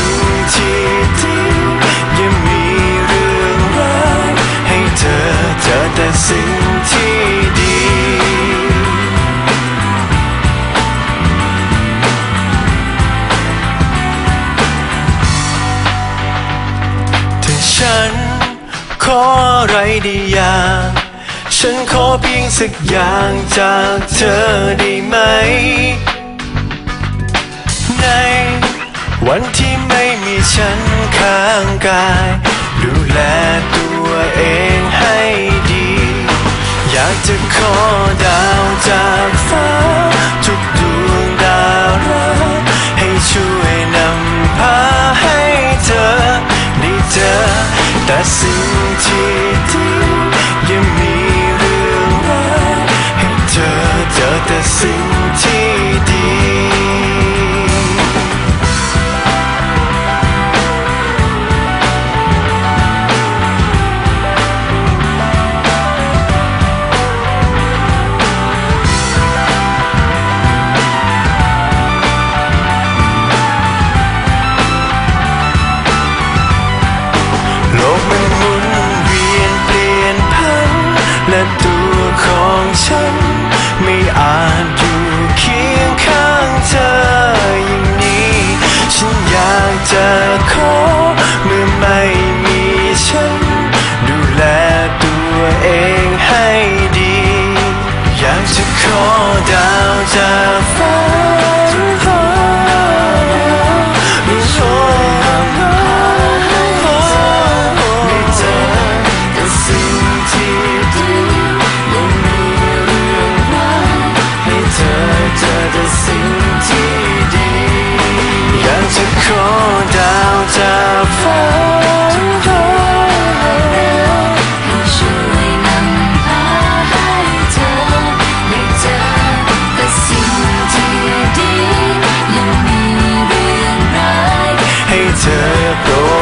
่ สิ่งที่ดีถ้าฉันขออะไรได้อย่างฉันขอเพียงสักอย่างจากเธอได้ไหม ในวันที่ไม่มีฉันข้างกาย จะขอดาวจากฟ้า ทุกดวงดาวรักให้ช่วยนำพาให้เธอได้เจอแต่สิ่งที่ดี ลกมันหมุนเวียนเปลี่ยนพันและตัวของฉัน ไม่อาจอยู่เคียงข้างเธออย่างนี้ ฉันอยากจะขอเมื่อไม่มีฉัน ดูแลตัวเองให้ดี อยากจะขอดาวจาก ยั